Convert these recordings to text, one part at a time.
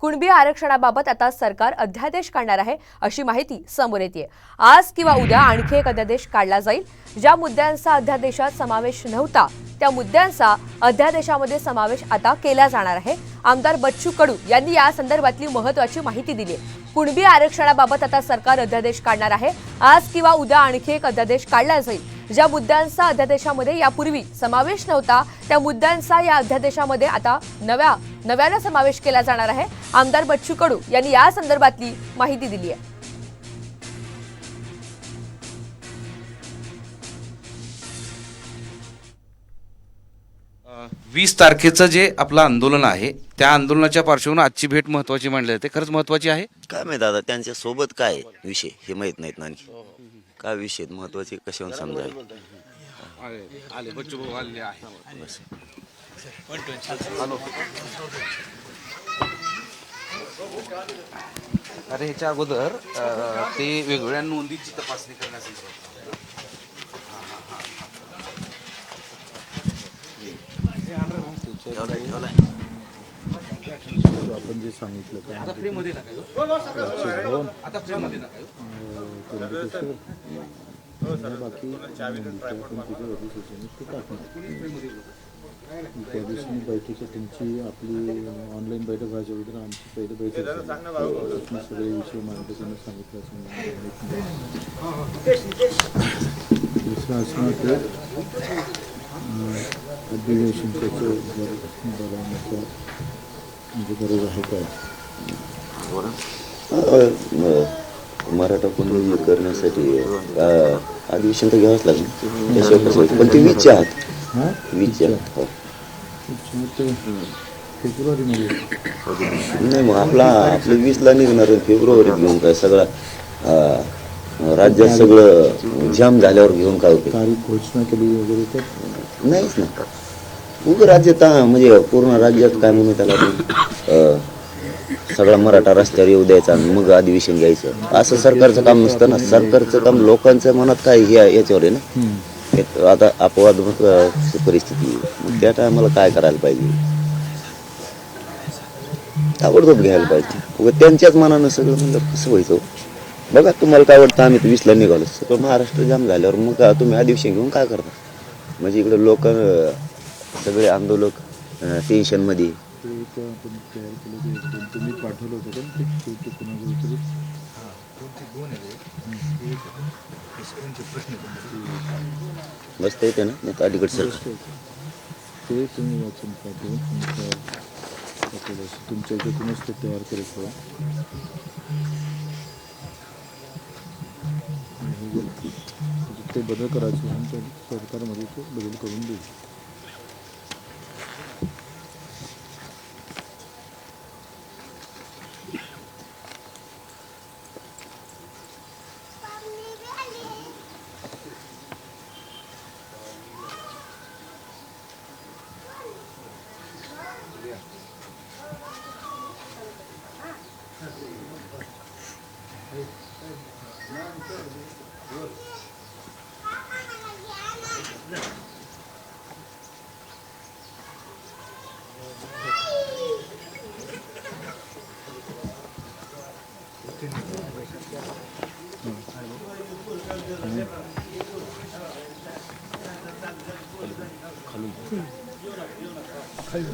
कुणबी आरक्षणाबाबत आता सरकार अध्यादेश काढणार आहे अशी माहिती समोर येते आज किंवा उद्या आणखी एक अध्यादेश काढला जाईल. ज्या मुद्द्यांचा अध्यादेशात समावेश नव्हता त्या मुद्द्यांचा अध्यादेशामध्ये समावेश आता केला जाणार आहे. आमदार बच्चू कडू यांनी या संदर्भातली महत्वाची माहिती दिली आहे. कुणबी आरक्षणाबाबत आता सरकार अध्यादेश काढणार आहे. आज किंवा उद्या आणखी एक अध्यादेश काढला जाईल. ज्या मुद्द्यांचा अध्यादेशामध्ये यापूर्वी समावेश नव्हता त्या मुद्द्यांचा या अध्यादेशामध्ये आता नव्या नव्यानं समावेश केला जाणार आहे. आमदार बच्चू कडू यांनी या संदर्भातली माहिती दिली आहे. वीस तारखेचं जे आपलं आंदोलन आहे त्या आंदोलनाच्या पार्श्वभूमीवर आजची भेट महत्वाची मानली जाते. खरंच महत्वाची आहे? काय माहीत दादा त्यांच्यासोबत काय विषय हे माहीत नाहीत ना आणखी काय विषय महत्त्वाचे कशावर समजायला आले बच्चू भाऊ आले आहे. बस अरे ह्याच्या अगोदर ते वेगवेगळ्या नोंदीची तपासणी करण्यासाठी. आपण जे सांगितलं आता फ्रेममध्ये नका येऊ. बाकी ते टाकणार त्या दिवशी त्यांची आपली ऑनलाईन बैठक व्हायच्या अगोदर आमची पहिली बैठक सगळे विषय मार्गदर्शन सांगितलं असं दुसरं असं ते अधिवेशन त्याचं बघण्याचा म्हणजे गरज आहे काय मराठा कुणबी करण्यासाठी अधिवेशन तर घ्यावंच लागेल. त्याशिवाय कसं? पण ते वीसचे आहात. वीसचे आहात हो. नाही मग आपला आपलं वीसला निघणार फेब्रुवारीत घेऊन काय सगळा राज्यात सगळं जाम झाल्यावर घेऊन काय होते? घोषणा केली वगैरे तर? नाहीच ना. उभं राज्यात म्हणजे पूर्ण राज्यात काय म्हणू त्याला सगळा मराठा रस्त्यावर येऊ द्यायचा आणि मग अधिवेशन घ्यायचं. असं सरकारचं काम नसतं ना. सरकारचं काम लोकांच्या मनात काय हे याच्यावर आहे ना? एक आता अपवादात्मक अ, परिस्थिती. मग त्या टायमाला काय करायला पाहिजे? ताबडतोब घ्यायला पाहिजे. उगाच त्यांच्याच मनानं सगळं म्हणलं कसं व्हायचं हो? बघा तुम्हाला काय वाटतं आम्ही तर वीसला निघालो. सगळं महाराष्ट्र जाम झाल्यावर मग का तुम्ही अधिवेशन घेऊन काय करता म्हणजे इकडे लोक सगळे आंदोलक टेन्शनमध्ये ते एक आपण तयार केलं ते एक तुम्ही पाठवलं होतं का? ते ते- ते कुणाचं तरी बसता येते ना नाही तर अलीकडे सर ते तुम्ही वाचून पाठवून तुमच्या पाठवलं. तुमच्या ते तयार करत राहा आणि हे जे- म्हणजे ते बदल करायचे सरकारमध्ये ते बदल करून देईल.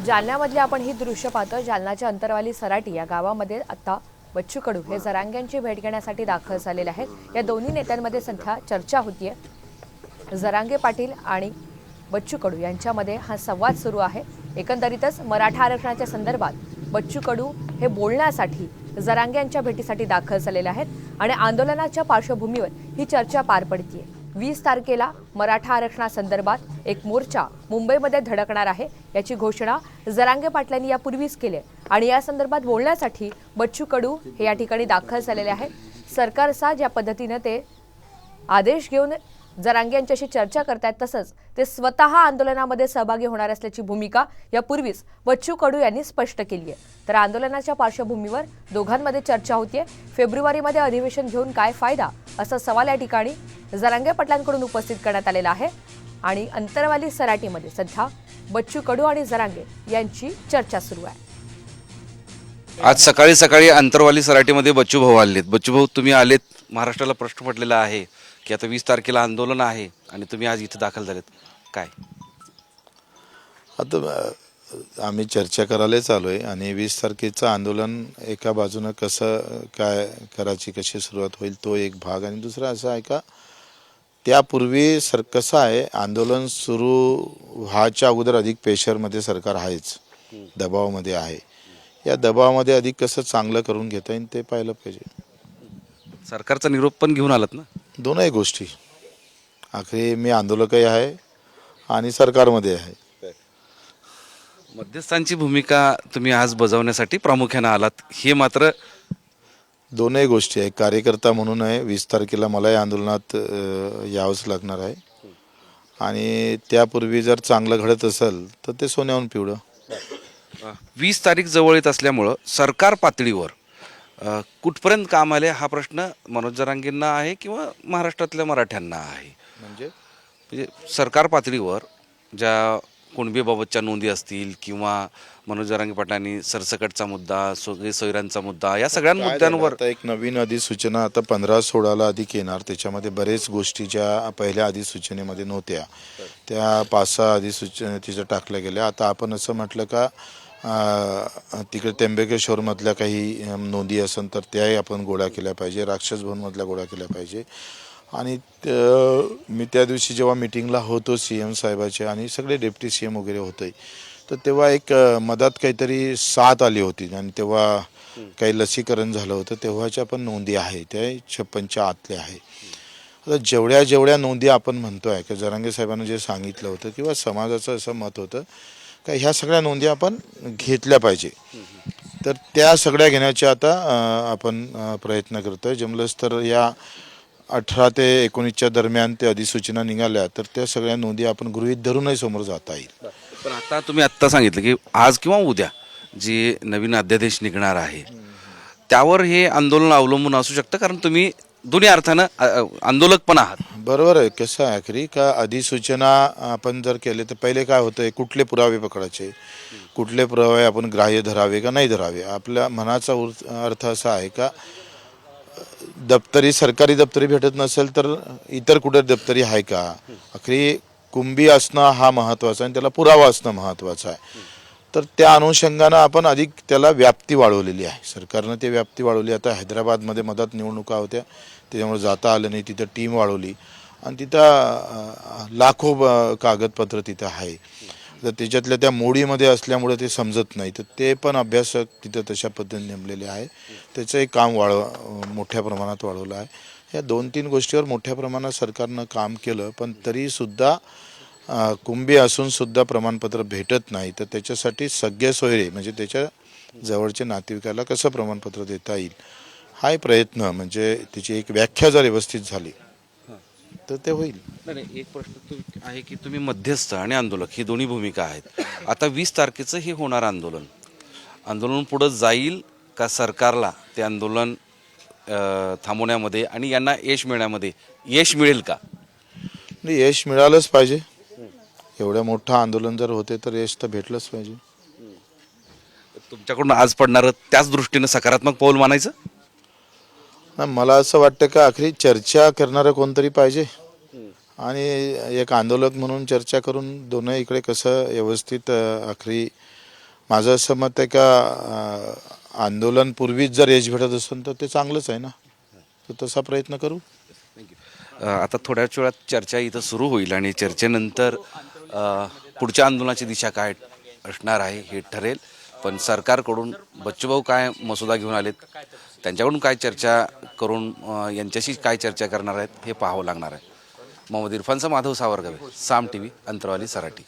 जालन्यामधले आपण ही दृश्य पाहतो. जालन्याच्या अंतरवाली सराटी या गावामध्ये आता बच्चू कडू हे जरांग्यांची भेट घेण्यासाठी दाखल झालेले आहेत. या दोन्ही नेत्यांमध्ये सध्या चर्चा होतीये. जरांगे पाटील आणि बच्चू कडू यांच्यामध्ये हा संवाद सुरू आहे. एकंदरीतच मराठा आरक्षणाच्या संदर्भात बच्चू कडू हे बोलण्यासाठी जरांगे यांच्या भेटीसाठी दाखल झालेले आहेत आणि आंदोलनाच्या पार्श्वभूमीवर ही चर्चा पार पडतीये. वीस तारखेला मराठा आरक्षणासंदर्भात एक मोर्चा मुंबईमध्ये धडकणार आहे याची घोषणा जरांगे पाटलांनी यापूर्वीच केली आहे. आणि या संदर्भात बोलण्यासाठी बच्चू कडू हे या ठिकाणी दाखल झालेले आहे सरकारचा ज्या पद्धतीनं ते आदेश घेऊन जरांगे यांच्याशी चर्चा करतायत तसंच ते स्वतः आंदोलनामध्ये सहभागी होणार असल्याची भूमिका यापूर्वीच बच्चू कडू यांनी स्पष्ट केली आहे. तर आंदोलनाच्या पार्श्वभूमीवर दोघांमध्ये चर्चा होतीये. फेब्रुवारीमध्ये अधिवेशन घेऊन काय फायदा? असा सवाल या ठिकाणी जरांगे पाटलांकडून उपस्थित करण्यात आलेला आहे. आणि अंतरवाली सराटीमध्ये सध्या बच्चू कडू आणि जरांगे यांची चर्चा सुरू आहे. आज सकाळी सकाळी अंतरवाली सराटीमध्ये बच्चू भाऊ आलेत. बच्चू भाऊ तुम्ही आलेत. महाराष्ट्राला प्रश्न पडलेला आहे. की आता वीस तारखेला आंदोलन आहे आणि तुम्ही आज इथे दाखल झालेत. काय? आता आम्ही चर्चा करायलाच आलो आहे आणि वीस तारखेचं आंदोलन एका बाजूनं कसं काय करायची कशी सुरुवात होईल तो एक भाग. आणि दुसरा असा आहे का त्यापूर्वी सर कसं आहे आंदोलन सुरू व्हायच्या अगोदर अधिक प्रेशरमध्ये सरकार आहेच दबावामध्ये आहे. या दबावामध्ये अधिक कसं चांगलं करून घेता येईल ते पाहिलं पाहिजे. सरकारचा निरोप पण घेऊन आलात ना? दोनही गोष्टी. आखरी मी आंदोलकही आहे आणि सरकारमध्ये आहे. मध्यस्थांची भूमिका तुम्ही आज बजावण्यासाठी प्रामुख्यानं आलात हे मात्र दोनही गोष्टी आहे. कार्यकर्ता म्हणून आहे. वीस तारखेला मलाही आंदोलनात अ, यावंच लागणार आहे. आणि त्यापूर्वी जर चांगलं घडत असेल तर ते सोन्याहून पिवळं. वीस तारीख जवळ येत असल्यामुळं सरकार पातळीवर कुठपर्यंत काम आले हा प्रश्न मनोज जरांगेंना आहे किंवा महाराष्ट्रातल्या मराठ्यांना आहे? म्हणजे? म्हणजे सरकार पातळीवर ज्या कुणबीबाबतच्या नोंदी असतील किंवा मनोज जरांगे पाटलांनी सरसकटचा मुद्दा सोयऱ्यांचा मुद्दा या सगळ्या मुद्द्यांवर एक नवीन अधिसूचना आता पंधरा सोळाला अधिक येणार. त्याच्यामध्ये बरेच गोष्टी ज्या पहिल्या अधिसूचनेमध्ये नव्हत्या त्या पाच सहा अधिसूचना तिच्या टाकल्या गेल्या. आता आपण असं म्हटलं का तिकडे त्र्यंबकेश्वरमधल्या काही नोंदी असेल तर त्याही आपण गोळा केल्या पाहिजे. राक्षस भवनमधल्या गोळा केल्या पाहिजे. आणि मी त्या दिवशी जेव्हा मिटिंगला होतो सी एम साहेबाचे आणि सगळे डेप्टी सी एम वगैरे होते तर तेव्हा एक मधात काहीतरी साथ आली होती. आणि तेव्हा काही लसीकरण झालं होतं. तेव्हाच्या पण नोंदी आहे. त्या छप्पनच्या आतल्या आहे. आता जेवढ्या जेवढ्या नोंदी आपण म्हणतो आहे की जरांगे साहेबांना जे सांगितलं होतं किंवा समाजाचं असं मत होतं का ह्या सगळ्या नोंदी आपण घेतल्या पाहिजे. तर त्या सगळ्या घेण्याचे आता आपण प्रयत्न करतोय. जमलंच तर या अठरा ते एकोणीसच्या दरम्यान ते अधिसूचना निघाल्या तर त्या सगळ्या नोंदी आपण गृहीत धरूनही समोर जाता येईल. पण आता तुम्ही आत्ता सांगितलं की आज किंवा उद्या जे नवीन अध्यादेश निघणार आहे त्यावर हे आंदोलन अवलंबून असू शकतं? कारण तुम्ही दोन्ही अर्थानं आंदोलक पण आहात. बरोबर आहे. कसं आहे आखरी का अधिसूचना आपण जर केले तर पहिले काय होतंय कुठले पुरावे पकडायचे? कुठले पुरावे आपण ग्राह्य धरावे का नाही धरावे? आपल्या मनाचा उर- अर्थ असा आहे का दप्तरी सरकारी दप्तरी भेटत नसेल तर इतर कुठे दप्तरी आहे का? आखरी कुंभी असणं हा महत्त्वाचा आणि त्याला पुरावा असणं महत्त्वाचं आहे. तर त्या अनुषंगानं आपण अधिक त्याला व्याप्ती वाढवलेली आहे. सरकारनं ते व्याप्ती वाढवली. आता हैदराबादमध्ये मधात निवडणुका होत्या. त्याच्यामुळे जाता आलं नाही. तिथं टीम वाढवली. आणि तिथं लाखो कागदपत्र तिथं आहे. तर त्याच्यातल्या त्या मोडीमध्ये असल्यामुळे ते समजत नाही. तर ते पण अभ्यासक तिथं तशा पद्धतीने नेमलेले आहे. त्याचं एक काम वाढव मोठ्या प्रमाणात वाढवलं आहे. या दोन तीन गोष्टीवर मोठ्या प्रमाणात सरकारनं काम केलं. पण तरीसुद्धा कुंभी असून सुद्धा प्रमाणपत्र भेटत नाही. तर त्याच्यासाठी सगळे सोयरे म्हणजे त्याच्या जवळच्या नातेवाईकाला कसं प्रमाणपत्र देता येईल? हाही प्रयत्न म्हणजे त्याची एक व्याख्या जर व्यवस्थित झाली तर ते होईल. नाही नाही, एक प्रश्न तो आहे की तुम्ही मध्यस्थ आणि आंदोलक ही दोन्ही भूमिका आहेत. आता वीस तारखेचं हे होणार आंदोलन. आंदोलन पुढं जाईल का सरकारला ते आंदोलन थांबवण्यामध्ये आणि यांना यश मिळण्यामध्ये? यश मिळेल का? यश मिळालंच पाहिजे. एवढं मोठं आंदोलन जर होते तर यश तर भेटलंच पाहिजे. तुमच्याकडून आज पडणारं त्याच दृष्टीनं सकारात्मक पाऊल मानायचं? नाही मला असं वाटतं का आखरी चर्चा करणारं कोणतरी पाहिजे. आणि एक आंदोलक म्हणून चर्चा करून दोन्ही इकडे कसं व्यवस्थित अं, आखरी माझं असं मत आहे का अं, आंदोलन पूर्वीच जर यश भेटत असेल तर ते चांगलंच आहे ना. तर तसा प्रयत्न करू. अ, आता थोड्याच वेळात चर्चा इथं सुरू होईल आणि चर्चेनंतर पुढच्या आंदोलनाची दिशा काय असणार आहे हे ठरेल. पण सरकारकडून बच्चूभाऊ काय मसुदा घेऊन आलेत त्यांच्याकडून काय चर्चा करून यांच्याशी काय चर्चा करणार आहेत हे पाहावं लागणार आहे. मोहम्मद इरफानचा माधव सावरकर साम टी व्ही अंतरवाली सराठी